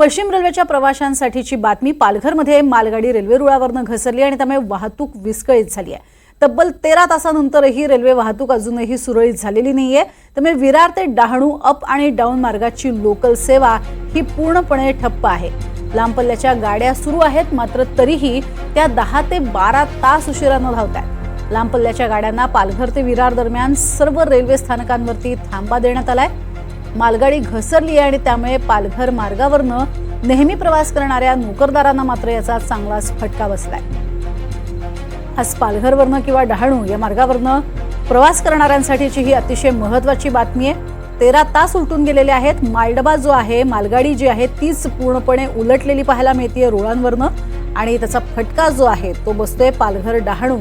पश्चिम रेल्वेच्या प्रवाशांसाठीची बातमी पालघरमध्ये मालगाडी रेल्वे रुळावरनं घसरली आणि त्यामुळे वाहतूक विस्कळीत झाली आहे. तब्बल तेरा तासानंतरही रेल्वे वाहतूक अजूनही सुरळीत झालेली नाहीये. त्यामुळे विरार ते डहाणू अप आणि डाऊन मार्गाची लोकल सेवा ही पूर्णपणे ठप्प आहे. लांब पल्ल्याच्या गाड्या सुरू आहेत मात्र तरीही त्या दहा ते बारा तास उशिरानं धावत आहेत लांब पल्ल्याच्या गाड्यांना पालघर ते विरार दरम्यान सर्व रेल्वे स्थानकांवरती थांबा देण्यात आलाय. मालगाडी घसरली आहे आणि त्यामुळे पालघर मार्गावरनं नेहमी प्रवास करणाऱ्या नोकरदारांना मात्र याचा चांगलाच फटका बसलाय. आज पालघरवरनं किंवा डहाणू या मार्गावरनं प्रवास करणाऱ्यांसाठीची ही अतिशय महत्वाची बातमी आहे. तेरा तास उलटून गेलेले आहेत. मालडबा जो आहे मालगाडी जी आहे तीच पूर्णपणे उलटलेली पाहायला मिळते रुळांवरनं आणि त्याचा फटका जो आहे तो बसतोय पालघर डहाणू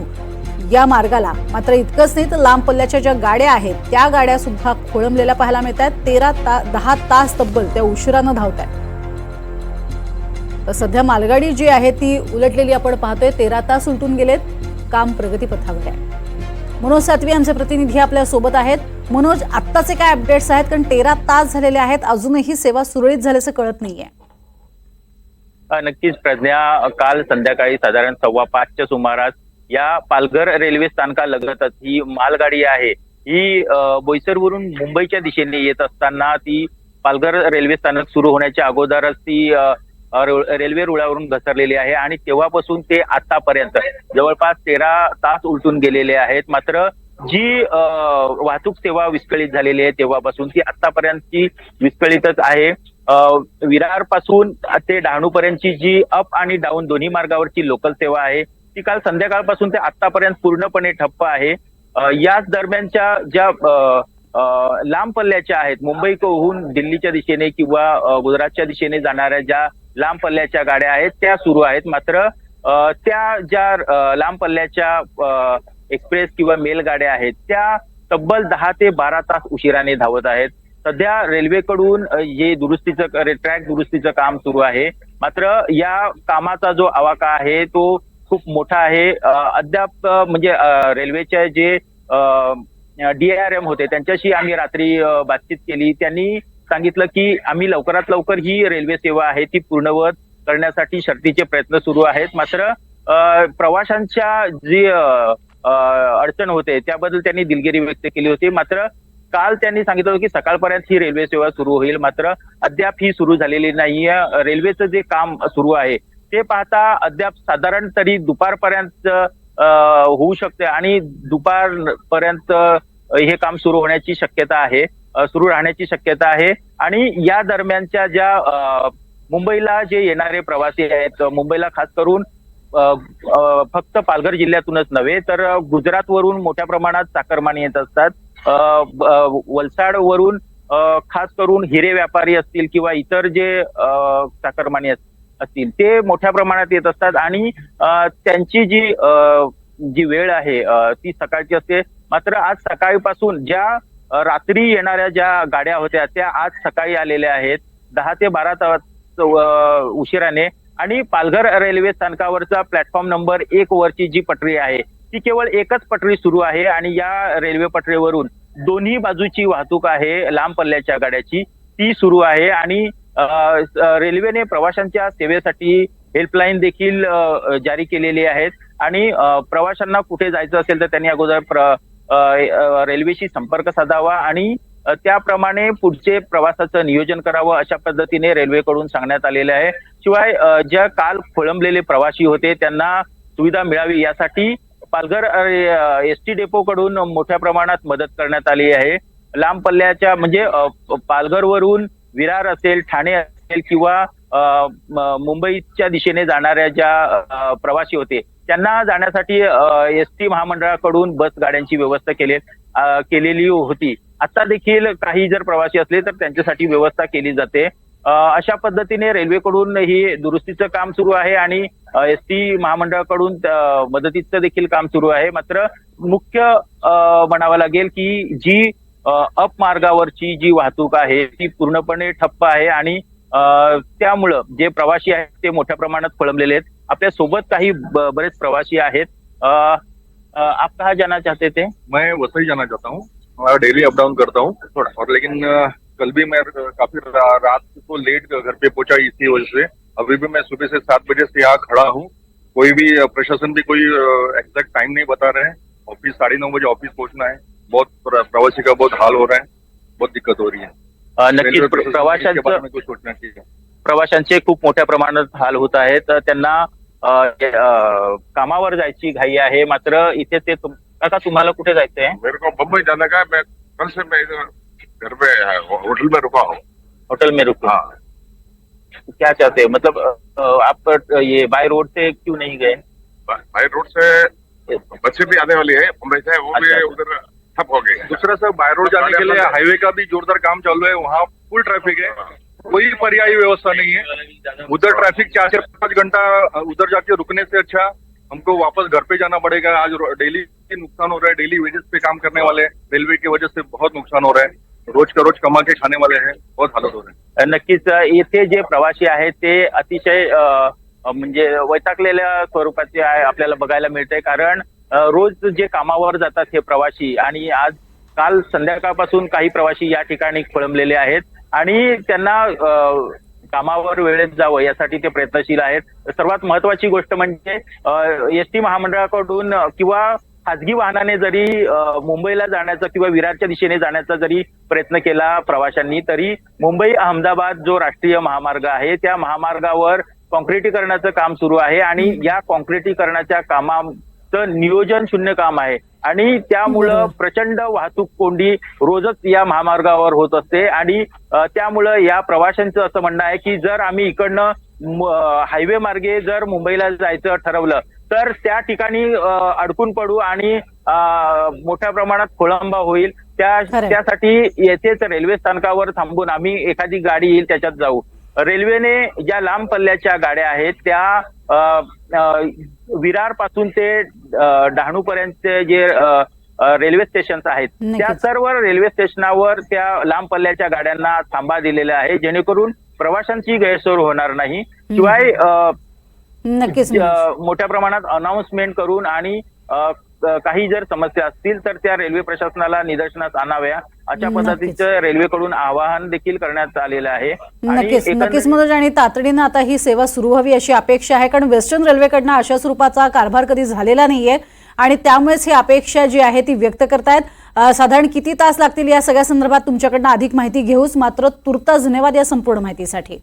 या मार्गाला. मात्र इतकंच नाही तर लांब पल्ल्याच्या ज्या गाड्या आहेत त्या गाड्या सुद्धा खोळंबलेल्या पाहायला मिळत आहेत तेरा ता दहा तास तब्बल त्या उशिरानं धावत आहेत तर सध्या मालगाडी जी आहे ती उलटलेली आपण पाहतोय तेरा तास उलटून गेलेत काम प्रगतीपथावर आहे. मनोज सातवी आमचे प्रतिनिधी आपल्यासोबत आहेत. मनोज आत्ताचे काय अपडेट्स आहेत? कारण तेरा तास झालेले आहेत अजूनही सेवा सुरळीत झाल्याचं कळत नाहीये. नक्कीच प्रज्ञा काल संध्याकाळी साधारण सव्वा पाचच्या सुमारास या पालघर रेल्वे स्थानकालगतच ही मालगाडी आहे. ही बोईसरवरून मुंबईच्या दिशेने येत असताना ती पालघर रेल्वे स्थानक सुरू होण्याच्या अगोदरच ती रेल्वे रुळावरून घसरलेली आहे आणि तेव्हापासून ते आतापर्यंत जवळपास तेरा तास उलटून गेलेले आहेत. मात्र जी अ, वाहतूक सेवा विस्कळीत झालेली आहे तेव्हापासून ती आतापर्यंतची विस्कळीतच आहे. विरारपासून ते डहाणू पर्यंतची जी अप आणि डाऊन दोन्ही मार्गावरची लोकल सेवा आहे ती काल संध्याकाळपासून ते आतापर्यंत पूर्णपणे ठप्प आहे. याच दरम्यानच्या ज्या लांब पल्ल्याच्या आहेत मुंबईहून दिल्लीच्या दिशेने किंवा गुजरातच्या दिशेने जाणाऱ्या ज्या लांब पल्ल्याच्या गाड्या आहेत त्या सुरू आहेत. मात्र त्या ज्या लांब पल्ल्याच्या एक्सप्रेस किंवा मेल गाड्या आहेत त्या तब्बल दहा ते बारा तास उशिराने धावत आहेत. सध्या रेल्वेकडून जे हे दुरुस्तीचं ट्रॅक दुरुस्तीचं काम सुरू आहे. मात्र या कामाचा जो आवाका आहे तो खूप मोठा आहे. अद्याप म्हणजे रेल्वेच्या जे डीआरएम होते त्यांच्याशी आम्ही रात्री बातचीत केली. त्यांनी सांगितलं की आम्ही लवकरात लवकर ही रेल्वे सेवा आहे ती पूर्णवत करण्यासाठी शर्तीचे प्रयत्न सुरू आहेत. मात्र प्रवाशांच्या जी अडचण होते त्याबद्दल त्यांनी दिलगिरी व्यक्त केली होती. मात्र काल त्यांनी सांगितलं होतं की सकाळपर्यंत ही रेल्वे सेवा सुरू होईल. मात्र अद्याप ही सुरू झालेली नाहीये. रेल्वेचं जे काम सुरू आहे ते पाहता अद्याप साधारण तरी दुपारपर्यंत अ, होऊ शकते आणि दुपारपर्यंत हे काम सुरू होण्याची शक्यता आहे सुरू राहण्याची शक्यता आहे. आणि या दरम्यानच्या ज्या मुंबईला जे येणारे प्रवासी आहेत मुंबईला खास करून फक्त पालघर जिल्ह्यातूनच नव्हे तर गुजरातवरून मोठ्या प्रमाणात चाकरमानी येत असतात. वलसाड वरून वलसाडवरून खास करून हिरे व्यापारी असतील किंवा इतर जे चाकरमानी असतील असतील. ते मोठ्या प्रमाणात येत असतात आणि त्यांची जी अ, जी वेळ आहे ती सकाळची असते. मात्र आज सकाळीपासून ज्या रात्री येणाऱ्या ज्या गाड्या होत्या त्या आज सकाळी आलेल्या आहेत. दहा ते बारा तास उशिराने. आणि पालघर रेल्वे स्थानकावरचा प्लॅटफॉर्म नंबर एक वरची जी पटरी आहे ती केवळ एकच पटरी सुरू आहे आणि या रेल्वे पटरीवरून दोन्ही बाजूची वाहतूक आहे लांब पल्ल्याच्या गाड्याची. ती सुरू आहे आणि रेल्वेने प्रवाशांच्या सेवेसाठी हेल्पलाईन देखील जारी केलेली आहेत. आणि प्रवाशांना कुठे जायचं असेल तर त्यांनी अगोदर रेल्वेशी संपर्क साधावा आणि त्याप्रमाणे पुढचे प्रवासाचं नियोजन करावं अशा पद्धतीने रेल्वेकडून सांगण्यात आलेलं आहे. शिवाय ज्या काल खोळंबलेले प्रवासी होते त्यांना सुविधा मिळावी यासाठी पालघर एस टी डेपो कडून मोठ्या प्रमाणात मदत करण्यात आली आहे. लांब पल्ल्याच्या म्हणजे पालघरवरून विरार असेल ठाणे असेल किंवा मुंबईच्या दिशेने जाणाऱ्या ज्या प्रवासी होते त्यांना जाण्यासाठी एस टी महामंडळाकडून बस गाड्यांची व्यवस्था केली केलेली होती. आता देखील काही जर प्रवासी असले तर त्यांच्यासाठी व्यवस्था केली जाते. अशा पद्धतीने रेल्वेकडून ही दुरुस्तीचं काम सुरू आहे आणि एस टी महामंडळाकडून मदतीचं देखील काम सुरू आहे. मात्र मुख्य म्हणावं लागेल की जी अप मार्गावरची जी वाहतूक आहे ती पूर्णपणे ठप्प आहे आणि त्यामुळं जे प्रवासी आहेत ते मोठ्या प्रमाणात खोळंबलेले आहेत. आपल्यासोबत काही बरेच प्रवासी आहेत. आप कहा जाना चाहते थे? मैं वसई जाना चाहता हूँ। मैं डेली अप डाउन करता हूँ। थोड़ा और लेकिन कल भी मैं काफी रात को लेट घर पे पहुंचा इसी वजह से। अभी भी मैं सुबह से सात बजे से यहाँ खड़ा हूँ। कोई भी प्रशासन भी कोई एग्जैक्ट टाइम नहीं बता रहे हैं। ऑफिस साढ़े नौ बजे ऑफिस पहुंचना है। बहुत प्र- प्रवासी का बहुत हाल हो रहा है बहुत दिक्कत हो रही है। नक्कीच प्रवाशांचं प्रवाशांचे खूप मोठ्या प्रमाणात हाल होत आहेत त्यांना कामावर जायची घाई आहे मात्र इथे ते काका तुम्हाला कुठे जायचंय? मेरे को बम्बई जाने का है मैं कल से मैं इधर घर पे अ, होटल में रुका हूँ। होटल में रुको हाँ। क्या चाहते हैं? मतलब अ, अ, आप ये बाय रोड से क्यों नहीं गए? बाई रोड से बच्चे भी आने वाली है मुंबई से वो भी। उधर ठप हो दूसरा सर बाय रोड जाने के लिए हाईवे का भी जोरदार काम चालू है वहाँ फुल ट्रैफिक है। कोई पर्यायी व्यवस्था नहीं है। उधर ट्रैफिक चार से पाँच घंटा उधर जाके रुकने से अच्छा हमको वापस घर पे जाना पड़ेगा। आज डेली नुकसान हो रहा है डेली वेजेस पे काम करने वाले हैं रेलवे की वजह से बहुत नुकसान हो रहा है। रोज का रोज कमा के खाने वाले हैं बहुत हालत हो रहे हैं। नक्कीच येथे जे प्रवासी आहेत ते अतिशय म्हणजे वैतागलेल्या स्वरूपाचे आहे आपल्याला बघायला मिळते कारण रोज जे कामावर जातात हे प्रवासी आणि आज काल संध्याकाळपासून काही प्रवासी या ठिकाणी खोळंबलेले आहेत आणि त्यांना कामावर वेळेत जावं यासाठी ते प्रयत्नशील आहेत. सर्वात महत्वाची गोष्ट म्हणजे एस टी महामंडळाकडून किंवा खाजगी वाहनाने जरी मुंबईला जाण्याचा किंवा विरारच्या दिशेने जाण्याचा जरी प्रयत्न केला प्रवाशांनी तरी मुंबई अहमदाबाद जो राष्ट्रीय महामार्ग आहे त्या महामार्गावर कॉन्क्रिटीकरणाचं काम सुरू आहे आणि या कॉन्क्रिटीकरणाच्या कामा नियोजन शून्य काम आहे आणि त्यामुळं. प्रचंड वाहतूक कोंडी रोजच या महामार्गावर होत असते आणि त्यामुळं या प्रवाशांचं असं म्हणणं आहे की जर आम्ही इकडनं हायवे मार्गे जर मुंबईला जायचं ठरवलं तर त्या ठिकाणी अडकून पडू आणि मोठ्या प्रमाणात खोळंबा होईल त्या. त्यासाठी येथेच रेल्वे स्थानकावर थांबून आम्ही एखादी गाडी येईल त्याच्यात जाऊ रेल्वेने ज्या लांब पल्ल्याच्या गाड्या आहेत त्या विरारपासून ते डहाणू पर्यंत जे रेल्वे स्टेशन आहेत त्या. सर्व रेल्वे स्टेशनावर त्या लांब पल्ल्याच्या गाड्यांना थांबा दिलेला आहे जेणेकरून प्रवाशांची गैरसोय होणार नाही. शिवाय नक्कीच मोठ्या प्रमाणात अनाउन्समेंट करून आणि काही जर समस्या असतील तर त्या रेल्वे प्रशासनाला निदर्शनास आणाव्या. अशा. पद्धतीचं रेल्वेकडून आवाहन देखील करण्यात आलेलं आहे. नक्कीच नक्कीच मनोज आणि तातडीनं आता ही सेवा सुरू व्हावी अशी अपेक्षा आहे कारण वेस्टर्न रेल्वेकडनं अशा स्वरूपाचा कारभार कधी झालेला नाहीये आणि त्यामुळेच ही अपेक्षा जी आहे ती व्यक्त करतायत. साधारण किती तास लागतील या सगळ्या संदर्भात तुमच्याकडनं अधिक माहिती घेऊच मात्र तुर्तास धन्यवाद या संपूर्ण माहितीसाठी.